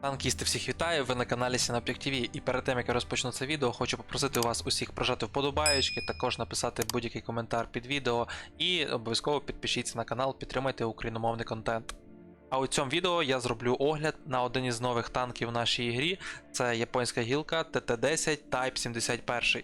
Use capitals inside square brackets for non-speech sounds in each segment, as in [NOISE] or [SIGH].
Танкісти всіх вітаю, ви на каналі Сінапік ТВ. І перед тим як я розпочну це відео, хочу попросити вас усіх прожати вподобаєчки, також написати будь-який коментар під відео і обов'язково підпишіться на канал, підтримайте україномовний контент. А у цьому відео я зроблю огляд на один із нових танків в нашій грі. Це японська гілка ТТ-10 Type 71.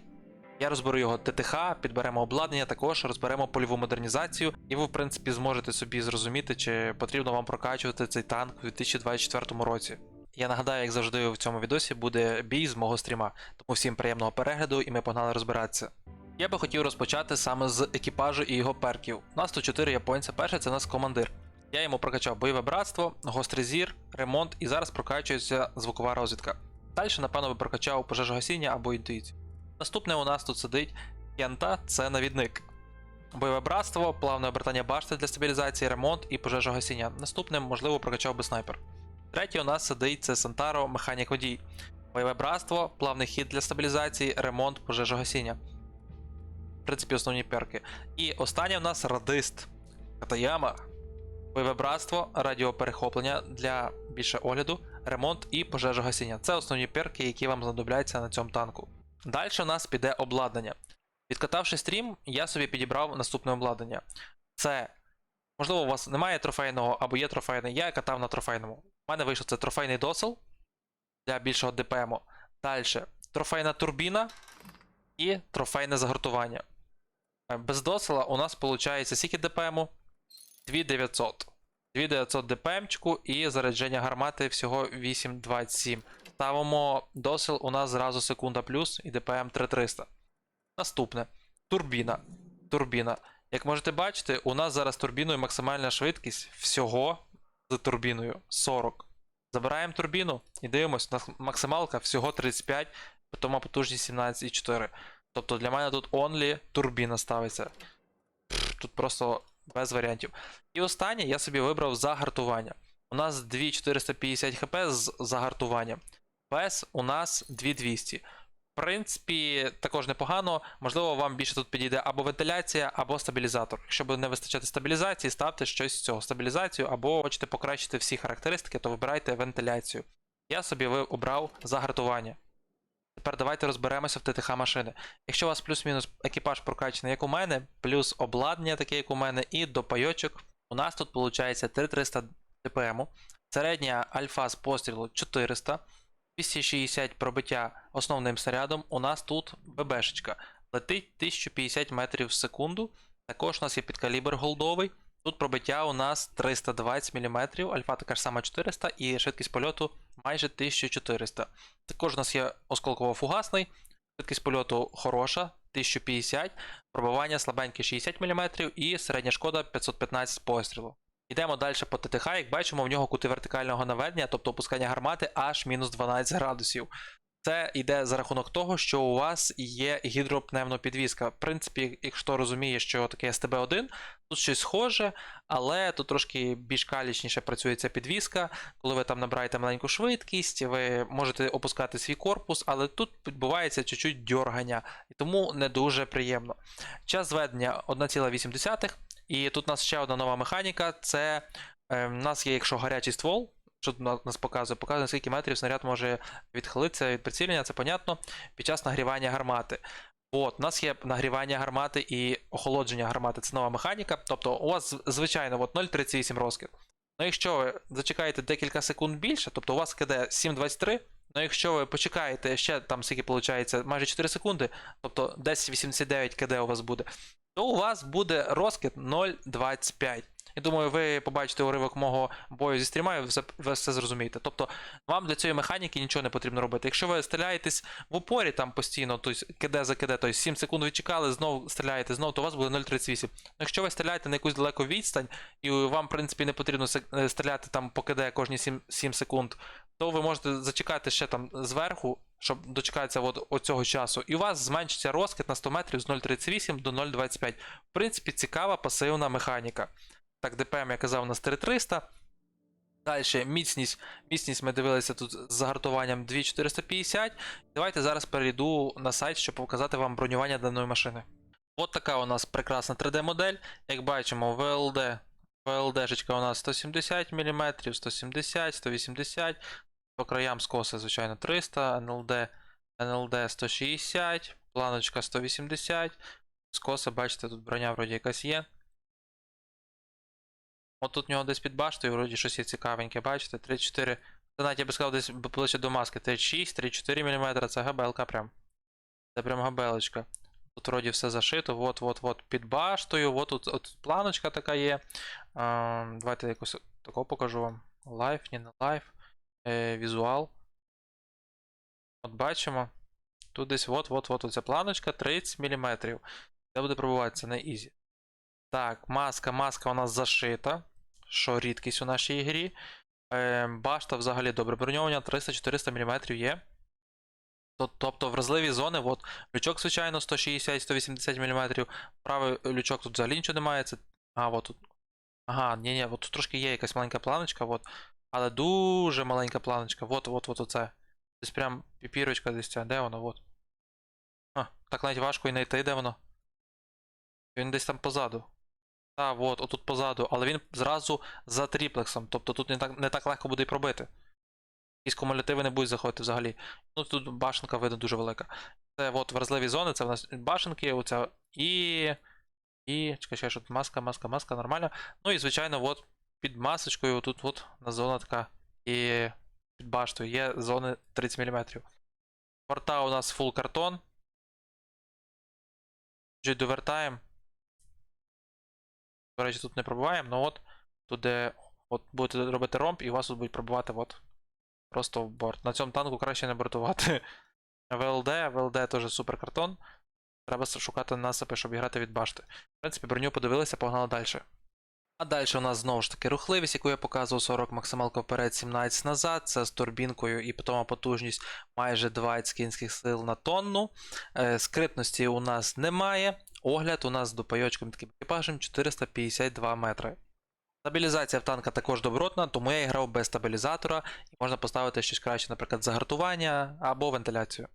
Я розберу його ТТХ, підберемо обладнання, також розберемо польову модернізацію, і ви, в принципі, зможете собі зрозуміти, чи потрібно вам прокачувати цей танк у 2024 році. Я нагадаю, як завжди, в цьому відосі буде бій з мого стріма. Тому всім приємного перегляду і ми погнали розбиратися. Я би хотів розпочати саме з екіпажу і його перків. У нас тут 4 японця. Перший це у нас командир. Я йому прокачав бойове братство, гострий зір, ремонт і зараз прокачується звукова розвідка. Далі, напевно, би прокачав пожежогасіння або інтуїцію. Наступне у нас тут сидить Кента, це навідник. Бойове братство, плавне обертання башти для стабілізації, ремонт і пожежогасіння. Наступним, можливо, прокачав би снайпер. Третій у нас сидить це Сантаро, механік водій. Бойове братство, плавний хід для стабілізації, ремонт, пожежогасіння. В принципі, основні перки. І останнє у нас радист Катаяма. Бойове братство, радіоперехоплення для більше огляду, ремонт і пожежогасіння. Це основні перки, які вам знадобляться на цьому танку. Далі у нас піде обладнання. Відкатавши стрім, я собі підібрав наступне обладнання. Це, можливо, у вас немає трофейного або є трофейний, я катав на трофейному. У мене вийшов це трофейний досел для більшого ДПМу. Далі трофейна турбіна і трофейне загортування. Е, Без досела у нас виходить скільки ДПМу? 2900. 2900 ДПМчику і зарядження гармати всього 827. Ставимо досел у нас зразу секунда плюс і ДПМ 3300. Наступне. Турбіна. Турбіна. Як можете бачити, у нас зараз турбіною максимальна швидкість всього з турбіною 40. Забираємо турбіну і дивимось, у нас максималка всього 35, тому потужність 17,4. Тобто для мене тут only турбіна ставиться. Тут просто без варіантів. І останнє я собі вибрав загартування. У нас 2450 хп з загартуванням. Без у нас 2200. Принципі, також непогано. Можливо, вам більше тут підійде або вентиляція, або стабілізатор. Якщо не вистачати стабілізації, ставте щось з цього. Стабілізацію, або хочете покращити всі характеристики, то вибирайте вентиляцію. Я собі обрав загартування. Тепер давайте розберемося в ТТХ машини. Якщо у вас плюс-мінус екіпаж прокачаний, як у мене, плюс обладнання, таке, як у мене, і до пайочок, у нас тут виходить 3300 ДПМ, середня альфа з пострілу 400, 260 пробиття основним снарядом. У нас тут ББшечка. Летить 1050 метрів в секунду. Також у нас є підкалібр голдовий. Тут пробиття у нас 320 мм, альфа така ж сама 400 і швидкість польоту майже 1400. Також у нас є осколково-фугасний, швидкість польоту хороша, 1050, пробивання слабеньке 60 мм і середня шкода 515 пострілу. Йдемо далі по ТТХ, як бачимо, в нього кути вертикального наведення, тобто опускання гармати аж мінус 12 градусів. Це йде за рахунок того, що у вас є гідропневнопідвізка. В принципі, якщо розуміє, що таке СТБ-1, тут щось схоже, але тут трошки більш калічніше працює ця підвізка. Коли ви там набираєте маленьку швидкість, ви можете опускати свій корпус, але тут відбувається чуть-чуть дьоргання, і тому не дуже приємно. Час зведення 1,8. І тут у нас ще одна нова механіка. Це е, у нас є, якщо гарячий ствол, що тут нас показує, показує, скільки метрів снаряд може відхилитися від прицілення, це понятно, під час нагрівання гармати. От, у нас є нагрівання гармати і охолодження гармати. Це нова механіка. Тобто у вас звичайно от 0,38 розкид. Ну, якщо ви зачекаєте декілька секунд більше, тобто у вас КД 7,23, ну якщо ви почекаєте ще там скільки виходить, майже 4 секунди, тобто десь 89 КД у вас буде, то у вас буде розкид 0,25. Я думаю, ви побачите уривок мого бою зі стріма, і ви все, зрозумієте. Тобто, вам для цієї механіки нічого не потрібно робити. Якщо ви стріляєтесь в упорі там постійно, тобто КД за КД, тобто 7 секунд ви чекали, знову стріляєте, знову, то у вас буде 0,38. Якщо ви стріляєте на якусь далеку відстань, і вам, в принципі, не потрібно е, стріляти там по КД кожні 7, 7 секунд, то ви можете зачекати ще там зверху, щоб дочекатися от оцього часу, і у вас зменшиться розкид на 100 метрів з 0,38 до 0,25. В принципі, цікава пасивна механіка. Так, ДПМ я казав у нас 3300. Далі міцність. Міцність ми дивилися тут з загартуванням 2450. Давайте зараз перейду на сайт, щоб показати вам бронювання даної машини. От така у нас прекрасна 3D-модель. Як бачимо, ВЛД. ВЛДшечка у нас 170 мм, 170, 180, По краям скоси, звичайно, 300, НЛД, НЛД 160, планочка 180. Скоси, бачите, тут броня вроді якась є. От тут в нього десь під баштою, вроді щось є цікавеньке, бачите? 3-4. Це навіть я би сказав, десь ближче до маски. 36, 3-4 мм, це габелка прям. Це прям габелочка. Тут вроді все зашито, от, от, от під баштою, от тут от планочка така є. А, давайте якось такого покажу вам. Лайф, ні, не лайф. Е, візуал. От бачимо. Тут десь от, от, от оця планочка 30 мм. Це буде пробуватися на ізі. Так, маска, маска у нас зашита. Що рідкість у нашій грі. Е, башта взагалі добре броньовання, 300-400 мм є. Тобто вразливі зони, от лючок, звичайно, 160-180 мм. Правий лючок тут взагалі нічого немає. Це... А, от тут. Ага, ні, ні, от тут трошки є якась маленька планочка, от. Але дуже маленька планочка. От, от, от оце. Десь прям піпірочка десь ця. Де воно? От. А, так навіть важко і знайти, де воно. Він десь там позаду. Та, от, отут позаду, але він зразу за тріплексом. Тобто тут не так, не так легко буде і пробити. Якісь кумулятиви не будуть заходити взагалі. Ну тут башенка видно дуже велика. Це от вразливі зони, це в нас башенки, оця і. І. Чекай, що тут маска, маска, маска, нормально. Ну і звичайно, от під масочкою, тут от на зона така. І під баштою є зони 30 мм. Порта у нас full картон. Чуть довертаємо. До речі, тут не пробиваємо, ну от тут де от будете робити ромб, і у вас тут будуть пробивати от просто в борт. На цьому танку краще не бортувати. [LAUGHS] ВЛД, ВЛД теж супер картон. Треба шукати насипи, щоб грати від башти. В принципі, броню подивилися, погнали далі. А далі у нас знову ж таки рухливість, яку я показував 40 максималка вперед, 17 назад. Це з турбінкою і потім потужність майже 20 кінських сил на тонну. Е, скритності у нас немає. Огляд у нас з допайочком таким екіпажем 452 метри. Стабілізація в танка також добротна, тому я грав без стабілізатора, і можна поставити щось краще, наприклад, загартування або вентиляцію.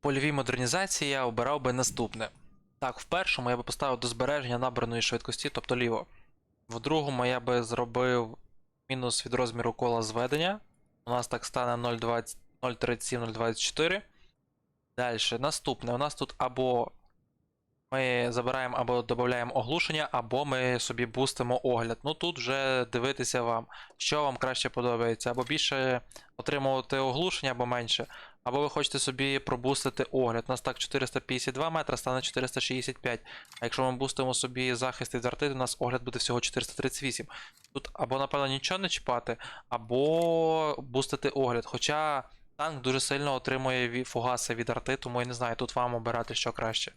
Польовій модернізації я обирав би наступне. Так, в першому я би поставив до збереження набраної швидкості, тобто ліво. В другому я би зробив мінус від розміру кола зведення. У нас так стане 0,37-0,24. Далі, наступне. У нас тут або ми забираємо або додаємо оглушення, або ми собі бустимо огляд. Ну тут вже дивитися вам, що вам краще подобається, або більше отримувати оглушення, або менше. Або ви хочете собі пробустити огляд. У нас так 452 метра стане 465. А якщо ми бустимо собі захист від арти, то у нас огляд буде всього 438. Тут або, напевно, нічого не чіпати, або бустити огляд. Хоча танк дуже сильно отримує фугаси від арти, тому я не знаю, тут вам обирати що краще.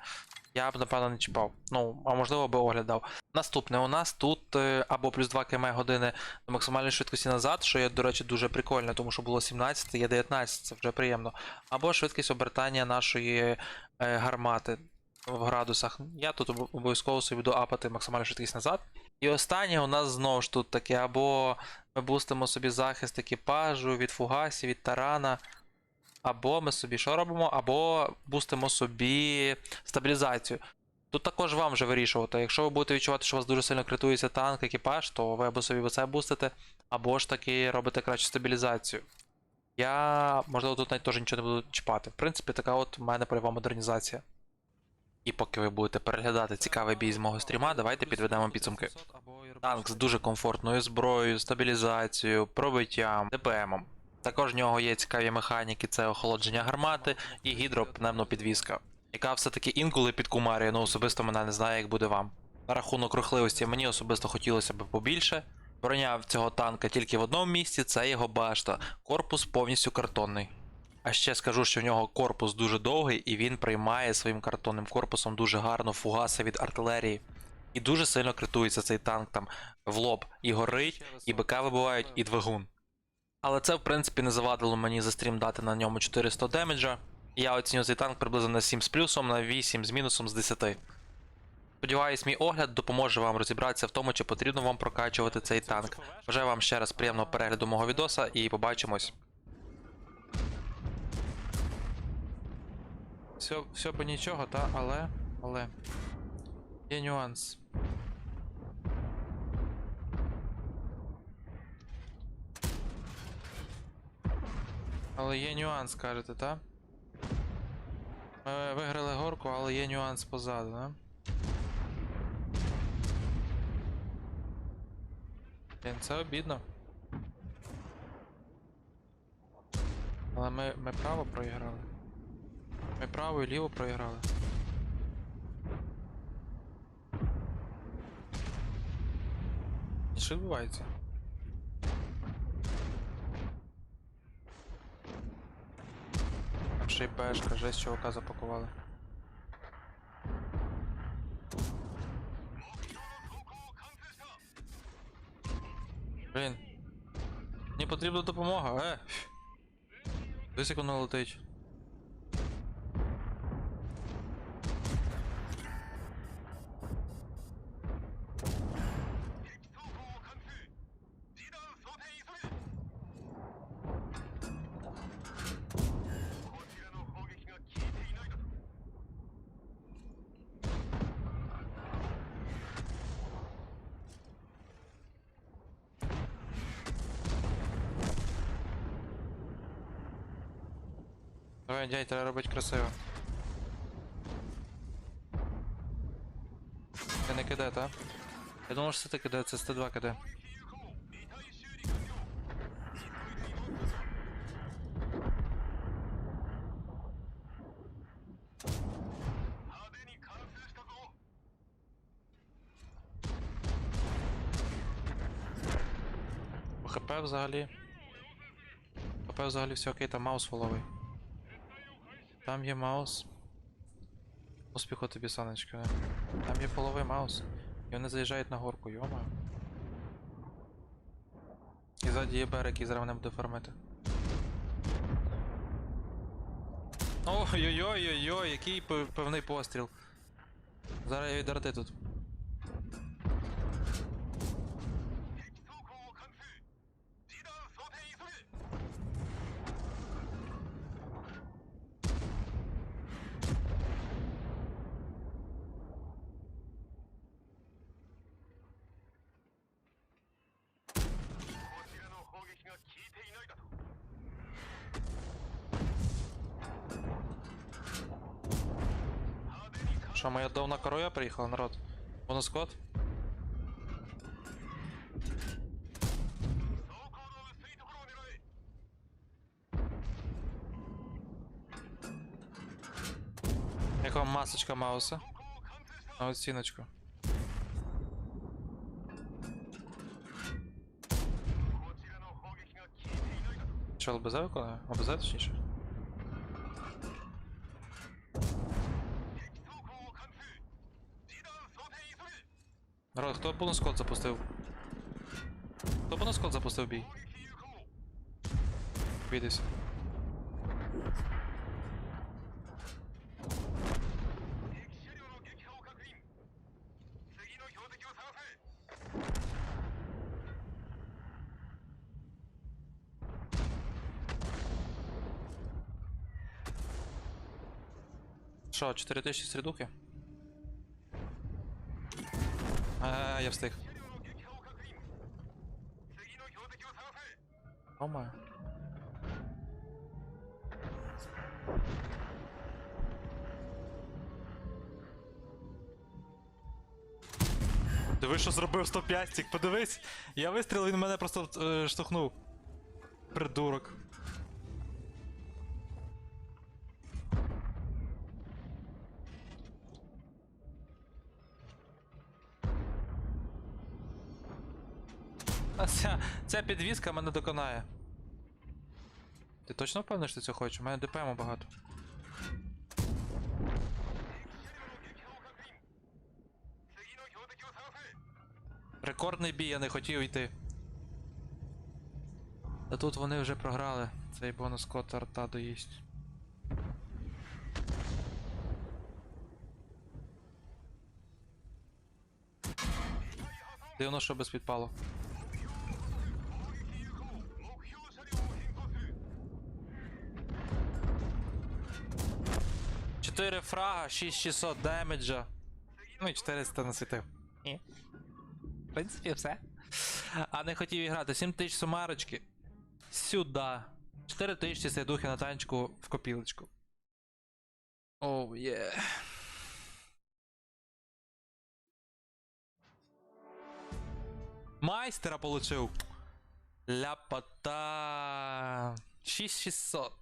Я б, напевно, не чіпав. Ну, а можливо би оглядав. Наступне, у нас тут е, або плюс 2 км години до максимальної швидкості назад, що є, до речі, дуже прикольно, тому що було 17, є 19, це вже приємно. Або швидкість обертання нашої е, гармати в градусах. Я тут обов'язково собі буду апати максимальну швидкість назад. І останнє у нас знову ж тут таке, або ми бустимо собі захист екіпажу від фугасів, від тарана. Або ми собі що робимо? Або бустимо собі стабілізацію. Тут також вам вже вирішувати. Якщо ви будете відчувати, що у вас дуже сильно критується танк, екіпаж, то ви або собі це бустите, або ж таки робите краще стабілізацію. Я, можливо, тут навіть теж нічого не буду чіпати. В принципі, така от у мене польова модернізація. І поки ви будете переглядати цікавий бій з мого стріма, давайте підведемо підсумки. Танк з дуже комфортною зброєю, стабілізацією, пробиттям, ДПМом. Також в нього є цікаві механіки, це охолодження гармати і гідропневмопідвізка, яка все-таки інколи підкумарює, ну особисто мене не знаю, як буде вам. На рахунок рухливості мені особисто хотілося б побільше. Броня цього танка тільки в одному місці, це його башта. Корпус повністю картонний. А ще скажу, що в нього корпус дуже довгий, і він приймає своїм картонним корпусом дуже гарно фугаси від артилерії. І дуже сильно критується цей танк там в лоб і горить, і БК вибивають, і двигун. Але це, в принципі, не завадило мені за стрім дати на ньому 400 демеджа. Я оціню цей танк приблизно на 7 з плюсом, на 8 з мінусом з 10. Сподіваюсь, мій огляд допоможе вам розібратися в тому, чи потрібно вам прокачувати цей танк. Бажаю вам ще раз приємного перегляду мого відоса і побачимось. Все, все бо нічого, та, але. Але. Є нюанс. Але є нюанс, кажете, так? Ми виграли горку, але є нюанс позаду, да? Блін, це обідно. Але ми, ми право проіграли. Ми право і ліво проіграли. Що відбувається? Ще й бешка, жесть чувака запакували. Блін. Мені потрібна допомога, е! Десь як воно летить. Давай, дядь, треба робити красиво. Ти не киде, та? Я думав, що це ти киде, це 102 киде. ХП взагалі. ХП взагалі все окей, там маус фоловий. Там є маус. Успіху тобі, сонечко. Там є половий маус. І вони заїжджають на горку, йома. І ззаді є берег, який зараз не буде фармити. Ой-ой-ой-ой-ой, який пев- певний постріл. Зараз я віддарти тут. Що, моя давна короя приїхала, народ? Бонускот? Як вам масочка Мауса? На оціночку. Що, ЛБЗ виконує? ОБЗ точніше? Хто бонускот запустив? Хто бонускот запустив бій? Бідись. Що, 4000 середухи? А, я встиг. Ома. Диви, що зробив 105 стік, подивись! Я вистрілив, він мене просто е, штовхнув. Придурок. Ця, підвіска мене доконає. Ти точно впевнений, що ти це хочеш? У мене ДПМ багато. Рекордний бій, я не хотів йти. Та тут вони вже програли. Цей бонус код арта доїсть. Дивно, що без підпалу. 4 фрага, 6600 демеджа. Ну і 400 насвітив. Ні. В принципі, все. А не хотів іграти. 7000 сумарочки. Сюда. 4000 сайдухи на танчику в копілочку. Оу, oh, є. Yeah. Майстера получив. Ляпота. 6600.